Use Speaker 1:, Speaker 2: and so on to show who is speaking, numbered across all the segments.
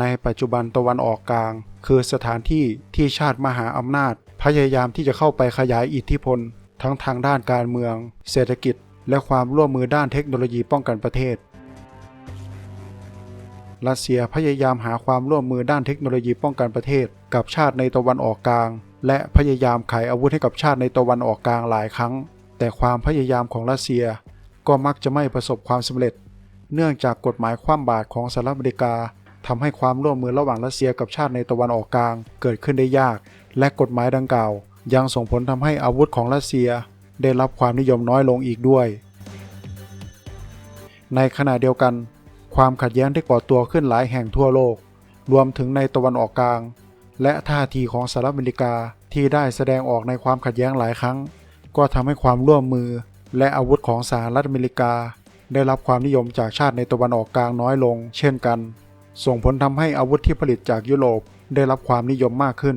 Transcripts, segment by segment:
Speaker 1: ในปัจจุบันตะวันออกกลาง คือสถานที่ที่ชาติมหาอำนาจ พยายามที่จะเข้าไปขยายอิทธิพล ทั้งทางด้านการเมือง เศรษฐกิจ และความร่วมมือด้านเทคโนโลยีป้องกันประเทศรัสเซียพยายามหาความร่วมมือด้านเทคโนโลยีป้องกันประเทศ กับชาติในตะวันออกกลาง และพยายามขายอาวุธให้กับชาติในตะวันออกกลางหลายครั้ง แต่ความพยายามของรัสเซียก็มักจะไม่ประสบความสำเร็จ เนื่องจากกฎหมายคว่ำบาตรของสหรัฐอเมริกา ทำให้ความร่วมมือระหว่างรัสเซียกับชาติในตะวันออกกลาง เกิดขึ้นได้ยาก และกฎหมายดังกล่าว ยังส่งผลทำให้อาวุธของรัสเซีย ได้รับความนิยมน้อยลงอีกด้วย ในขณะเดียวกัน ความขัดแย้งได้ก่อตัวขึ้นหลายแห่งทั่วโลก รวมถึงในตะวันออกกลาง และท่าทีของสหรัฐอเมริกาที่ได้แสดงออกในความขัดแย้งหลายครั้ง ก็ทำให้ความร่วมมือ และอาวุธของสหรัฐอเมริกา ได้รับความนิยมจากชาติในตะวันออกกลางน้อยลง เช่นกัน ส่งผลทำให้อาวุธที่ผลิตจากยุโรปได้รับความนิยมมากขึ้น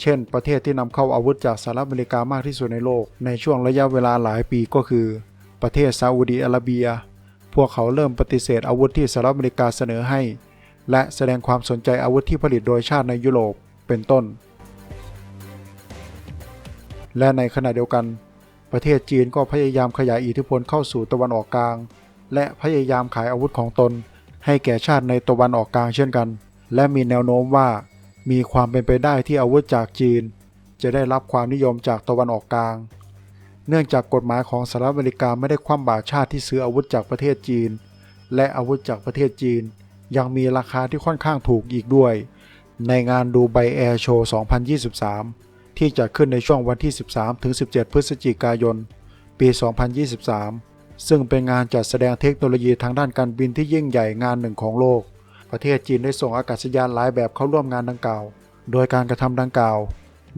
Speaker 1: เช่น ประเทศที่นำเข้าอาวุธจากสหรัฐอเมริกามากที่สุดในโลก ในช่วงระยะเวลาหลายปีก็คือ ประเทศซาอุดีอาระเบีย พวกเขาเริ่มปฏิเสธอาวุธที่สหรัฐอเมริกาเสนอให้ และแสดงความสนใจอาวุธที่ผลิตโดยชาติในยุโรปเป็นต้น และในขณะเดียวกัน ประเทศจีนก็พยายามขยายอิทธิพลเข้าสู่ตะวันออกกลาง และพยายามขายอาวุธของตน ให้แก่ชาติในตะวันออกกลางเช่นกัน และมีแนวโน้มว่ามีความเป็นไปได้ที่อาวุธจากจีน จะได้รับความนิยมจากตะวันออกกลาง เนื่องจากกฎหมายของสหรัฐอเมริกาไม่ได้คว่ำบาตรชาติที่ซื้ออาวุธจากประเทศจีน และอาวุธจากประเทศจีน ยังมีราคาที่ค่อนข้างถูกอีกด้วย ในงานดูไบแอร์โชว์ 2023 ที่จัดขึ้นในช่วงวันที่ 13-17 พฤศจิกายน ปี 2023 ซึ่งเป็นงานจัดแสดงเทคโนโลยีทางด้านการบินที่ยิ่งใหญ่งานหนึ่งของโลก ประเทศจีนได้ส่งอากาศยานหลายแบบเข้าร่วมงานดังกล่าว โดยการกระทำดังกล่าว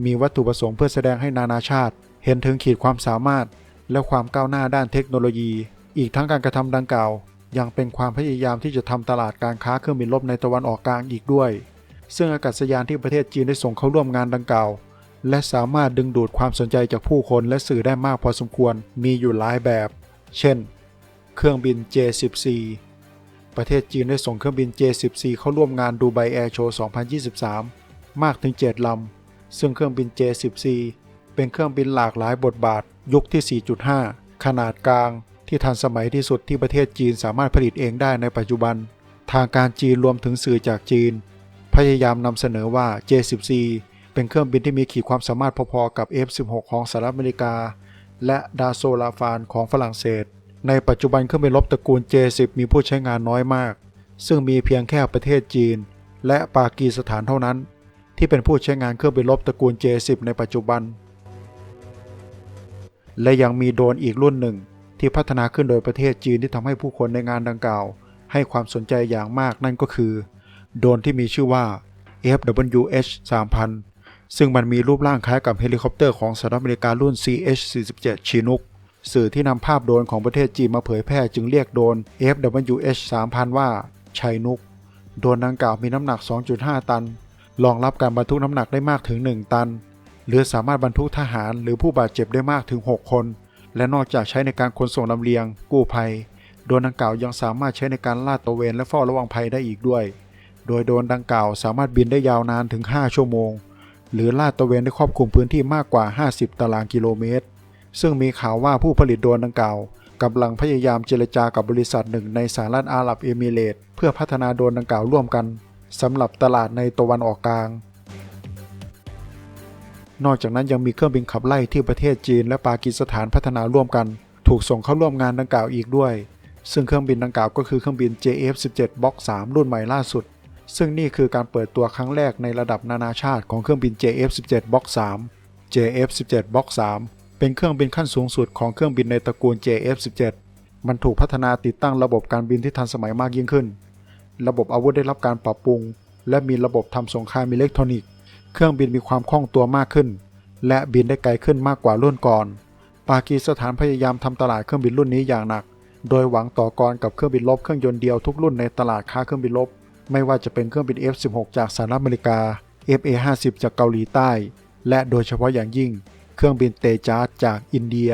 Speaker 1: มีวัตถุประสงค์เพื่อแสดงให้นานาชาติ เห็นถึงขีดความสามารถ และความก้าวหน้าด้านเทคโนโลยี อีกทั้งการกระทำดังกล่าว ยังเป็นความพยายามที่จะทำตลาดการค้าเครื่องบินรบในตะวันออกกลางอีกด้วย ซึ่งอากาศยานที่ประเทศจีนได้ส่งเข้าร่วมงานดังกล่าวและสามารถดึงดูดความสนใจจากผู้คนและสื่อได้มากพอสมควร มีอยู่หลายแบบ เช่น เครื่องบิน J14 ประเทศจีนได้ส่งเครื่องบิน J14 เข้าร่วมงานดูไบแอร์โชว์2023 มากถึง 7 ลำ ซึ่งเครื่องบิน J14 เป็นเครื่องบินหลากหลายบทบาท ยุคที่ 4.5 ขนาดกลางที่ทันสมัยที่สุดที่ประเทศจีนสามารถผลิตเองได้ในปัจจุบัน ทางการจีนรวมถึงสื่อจากจีน พยายามนำเสนอว่า J14 เป็นเครื่องบินที่มีขีดความสามารถพอๆกับ F16 ของสหรัฐอเมริกา และดาโซลาฟานของฝรั่งเศส ในปัจจุบันเครื่องบินรบตระกูล J10 มีผู้ใช้งานน้อยมาก ซึ่งมีเพียงแค่ประเทศจีน และปากีสถานเท่านั้น ที่เป็นผู้ใช้งานเครื่องบินรบตระกูล J10 ในปัจจุบัน และยังมีโดรนอีกรุ่นหนึ่ง ที่พัฒนาขึ้นโดยประเทศจีนที่ทำให้ผู้คนในงานดังกล่าว ให้ความสนใจอย่างมากนั่นก็คือ โดรนที่มีชื่อว่า FWH 3000 ซึ่งมันมีรูปร่างคล้ายกับเฮลิคอปเตอร์ของสหรัฐอเมริการุ่น CH-47 Chinook สื่อที่นำภาพโดรนของประเทศจีนมาเผยแพร่จึงเรียกโดรน FWH 3000 ว่าชัยนุก โดรนดังกล่าวมีน้ำหนัก 2.5 ตัน รองรับการบรรทุกน้ำหนักได้มากถึง 1 ตัน หรือสามารถบรรทุกทหารหรือผู้บาดเจ็บได้มากถึง 6 คน และนอกจากใช้ในการขนส่งลำเลียง กู้ภัย โดรนดังกล่าวยังสามารถใช้ในการลาดตระเวนและเฝ้าระวังภัยได้อีกด้วย โดยโดรนดังกล่าวสามารถบินได้ยาวนานถึง 5 ชั่วโมง หรือลาดตระเวนได้ครอบคลุมพื้นที่มากกว่า 50 ตารางกิโลเมตร ซึ่งมีข่าวว่าผู้ผลิตโดรนดังกล่าวกำลังพยายามเจรจากับบริษัทหนึ่งในสหรัฐอาหรับเอมิเรตส์เพื่อพัฒนาโดรนดังกล่าวร่วมกันสำหรับตลาดในตะวันออกกลาง นอกจากนั้นยังมีเครื่องบินขับไล่ที่ประเทศจีนและปากีสถานพัฒนาร่วมกัน ถูกส่งเข้าร่วมงานดังกล่าวอีกด้วย ซึ่งเครื่องบินดังกล่าวก็คือเครื่องบิน JF-17 Block 3 รุ่นใหม่ล่าสุด ซึ่งนี่คือการเปิดตัวครั้งแรกในระดับนานาชาติของเครื่องบิน JF-17 Block 3 JF-17 Block 3เป็นเครื่องบินขั้นสูงสุดของเครื่องบินในตระกูล JF-17 มันถูกพัฒนาติดตั้งระบบการบินที่ทันสมัยมากยิ่งขึ้น ระบบอาวุธได้รับการปรับปรุง และมีระบบทำสงครามอิเล็กทรอนิกส์ เครื่องบินมีความคล่องตัวมากขึ้น และบินได้ไกลขึ้นมากกว่ารุ่นก่อน ปากีสถานพยายามทำตลาดเครื่องบินรุ่นนี้อย่างหนัก โดยหวังต่อกรกับเครื่องบินรบเครื่องยนต์เดียวทุกรุ่นในตลาดค้าเครื่องบินรบ ไม่ว่าจะเป็นเครื่องบิน F-16 จากสหรัฐอเมริกา FA-50 จากเกาหลีใต้ และโดยเฉพาะอย่างยิ่ง เครื่องบินเตจาสจากอินเดีย